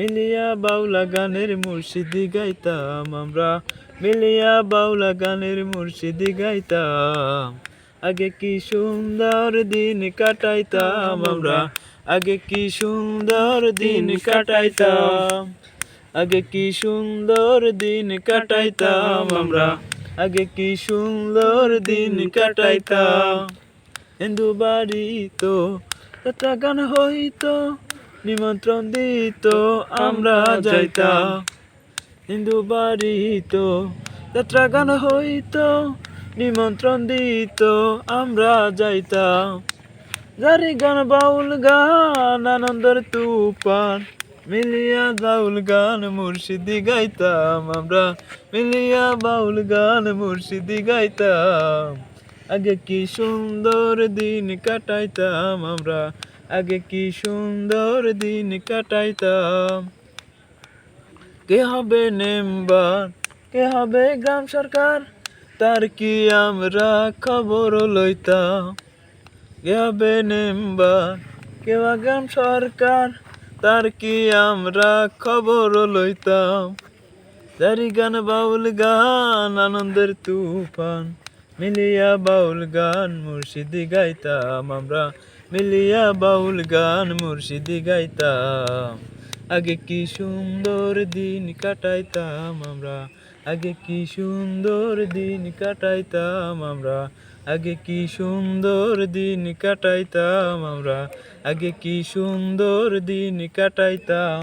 মিলিয়া বাউলা গানের মুর্শিদি গাইতাম আমরা। মিলিয়া বাউলা গানের মুর্শিদি গাইতাম। আগে কি সুন্দর দিন কাটাইতাম আমরা। আগে কি সুন্দর দিন কাটাইতাম। আগে কি সুন্দর দিন কাটাইতাম আমরা। আগে কি সুন্দর দিন কাটাইতাম। হিন্দু বাড়ি তো গান হইতো। নিমন্ত্রণ দিত আমরা যাইতাম। হিন্দু বাড়ি তো যাত্রা গান হইত। নিমন্ত্রণ দিত আমরা যাইতাম। জারি গান বাউল গান আনন্দর তুপান মিলিয়া বাউল গান মুর্শিদি গাইতাম আমরা। মিলিয়া বাউল গান মুর্শিদি গাইতাম। আগে কি সুন্দর দিন কাটাইতাম আমরা? আগে কি সুন্দর দিন কাটাইতাম? কে হবে নেম্বার? কে হবে গ্রাম সরকার? তার কি আমরা খবর লইতাম? কে হবে নেম্বার? কে গ্রাম সরকার? তার কি আমরা খবর লইতাম? দারি গান, বাউল গান, আনন্দের তুফান। মিলিয়া বাউল গান মুর্শিদি গাইতাম আমরা। মিলিয়া বাউল গান মুর্শিদি গাইতাম। আগে কি সুন্দর দিন কাটাইতাম আমরা। আগে কি সুন্দর দিন কাটাইতাম আমরা। আগে কি সুন্দর দিন কাটাইতাম আমরা। আগে কি সুন্দর দিন কাটাইতাম।